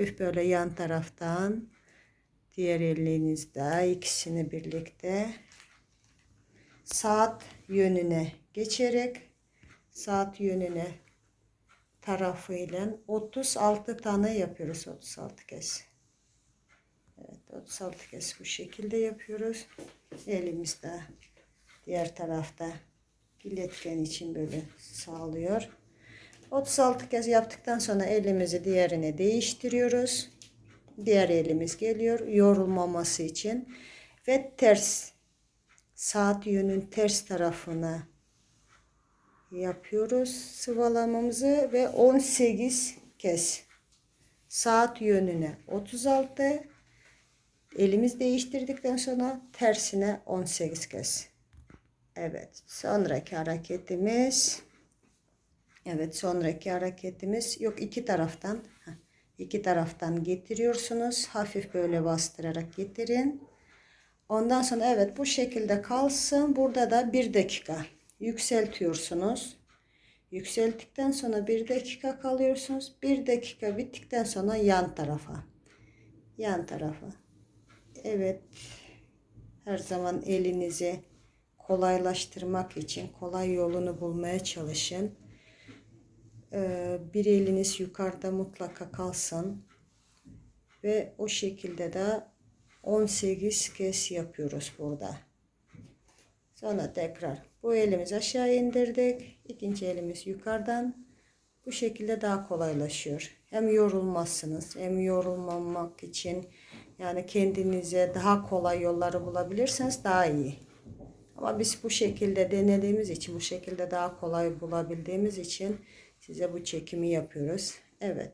Böyle yan taraftan diğer elinizde ikisini birlikte saat yönüne geçerek saat yönüne tarafıyla 36 tane yapıyoruz 36 kez. Evet 36 kez bu şekilde yapıyoruz. Elimizde diğer tarafta iletken için böyle sağlıyor. 36 kez yaptıktan sonra elimizi diğerine değiştiriyoruz. Diğer elimiz geliyor yorulmaması için ve ters saat yönün ters tarafına yapıyoruz sıvalamamızı ve 18 kez saat yönüne 36 elimiz değiştirdikten sonra tersine 18 kez. Evet sonraki hareketimiz Evet sonraki hareketimiz yok iki taraftan iki taraftan getiriyorsunuz hafif böyle bastırarak getirin. Ondan sonra evet bu şekilde kalsın. Burada da bir dakika yükseltiyorsunuz. Yükselttikten sonra bir dakika kalıyorsunuz. Bir dakika bittikten sonra yan tarafa. Yan tarafa. Evet. Her zaman elinizi kolaylaştırmak için kolay yolunu bulmaya çalışın. Ee, bir eliniz yukarıda mutlaka kalsın. Ve o şekilde de 18 kez yapıyoruz burada. Sonra tekrar bu elimizi aşağı indirdik. İkinci elimiz yukarıdan. Bu şekilde daha kolaylaşıyor. Hem yorulmazsınız hem yorulmamak için yani kendinize daha kolay yolları bulabilirseniz daha iyi. Ama biz bu şekilde denediğimiz için bu şekilde daha kolay bulabildiğimiz için size bu çekimi yapıyoruz. Evet.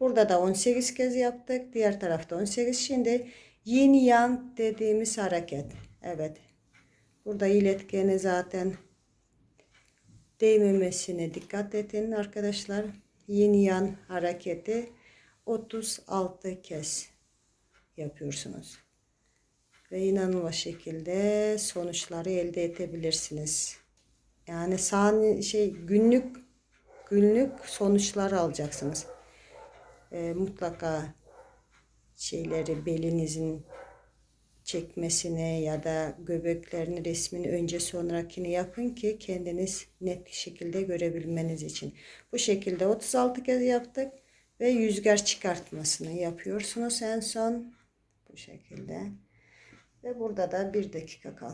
Burada da 18 kez yaptık. Diğer tarafta 18. Şimdi yin yang dediğimiz hareket. Evet. Burada iletkeni zaten değmemesine dikkat edin arkadaşlar. Yin yang hareketi 36 kez yapıyorsunuz. Ve inanılmaz şekilde sonuçları elde edebilirsiniz. Yani sani şey günlük günlük sonuçlar alacaksınız. Ee, mutlaka şeyleri belinizin çekmesine ya da göbeklerin resmini önce sonrakini yapın ki kendiniz net şekilde görebilmeniz için. Bu şekilde 36 kez yaptık ve yüzger çıkartmasını yapıyorsunuz en son bu şekilde. Ve burada da bir dakika kalsın.